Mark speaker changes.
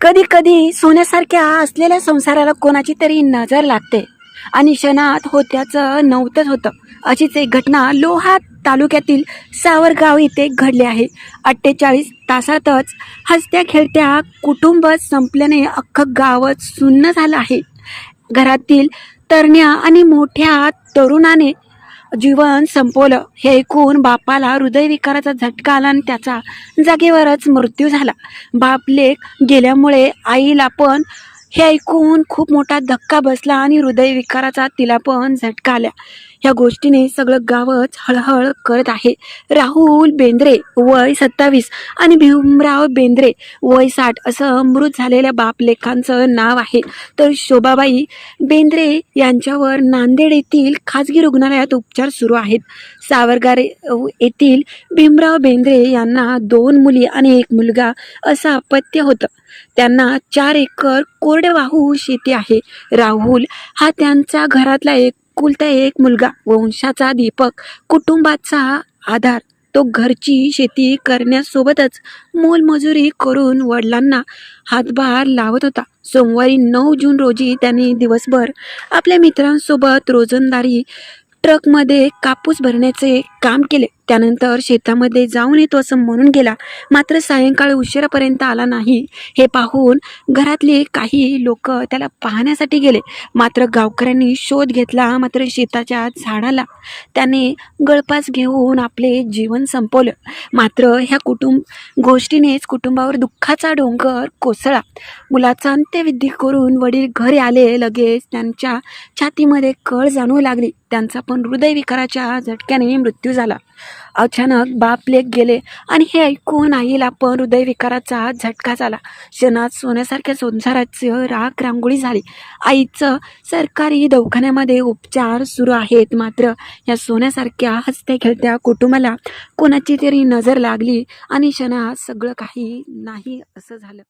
Speaker 1: कधी कधी सोन्यासारख्या असलेल्या संसाराला कोणाची तरी नजर लागते. आणि क्षणात होत्याचं नव्हतंच होतं. अशीच एक घटना लोहा तालुक्यातील सावरगाव इथे घडली आहे. अठ्ठेचाळीस तासातच हसत्या खेळत्या कुटुंब संपल्याने अख्खं गावच सुन्न झालं आहे. घरातील तरण्या आणि मोठ्या तरुणाने जीवन संपवलं. हे ऐकून बापाला हृदयविकाराचा झटका आला आणि त्याचा जागेवरच मृत्यू झाला. बापलेख गेल्यामुळे आईला पण हे ऐकून खूप मोठा धक्का बसला आणि हृदयविकाराचा तिला पण झटका आल्या ह्या गोष्टीने सगळं गावच हळहळ करत आहे. राहुल बेंद्रे वय सत्तावीस आणि भीमराव बेंद्रे वय साठ असं मृत झालेल्या बापलेखांचं नाव आहे. तर शोभाबाई बेंद्रे यांच्यावर नांदेड येथील खाजगी रुग्णालयात उपचार सुरू आहेत. सावरगार येथील भीमराव बेंद्रे यांना दोन मुली आणि एक मुलगा असं अपत्य होतं. त्यांना चार एकर कोरडवाहू शेती आहे. राहुल हा त्यांचा घरातला एक कुलता एक मुलगा वंशाचा दीपक. कुटुंबाचा आधार. तो घरची शेती करण्यासोबतच मोलमजुरी करून वडिलांना हातभार लावत होता. सोमवारी नऊ जून रोजी त्यांनी दिवसभर आपल्या मित्रांसोबत रोजंदारी ट्रकमध्ये कापूस भरण्याचे काम केले. त्यानंतर शेतामध्ये जाऊन येतो असं म्हणून गेला. मात्र सायंकाळ उशिरापर्यंत आला नाही. हे पाहून घरातले काही लोक त्याला पाहण्यासाठी गेले. मात्र गावकऱ्यांनी शोध घेतला. मात्र शेताच्या झाडाला त्याने गळपास घेऊन आपले जीवन संपवलं. मात्र ह्या कुटुंब गोष्टीनेच कुटुंबावर दुःखाचा डोंगर कोसळा मुलाचा अंत्यविधी करून वडील घरी आले. लगेच त्यांच्या छातीमध्ये कळ जाणवू लागली. त्यांचा पण हृदयविकाराच्या झटक्याने मृत्यू झाला. अचानक बाप लेक गेले आणि हे ऐकून आईला पण हृदयविकाराचा झटका झाला. क्षणात सोन्यासारख्या संसाराची राख रांगोळी झाली. आईचं सरकारी दवाखान्यामध्ये उपचार सुरू आहेत. मात्र या सोन्यासारख्या हसत्या खेळत्या कुटुंबाला कोणाची तरी नजर लागली आणि क्षणात सगळं काही नाही असं झालं.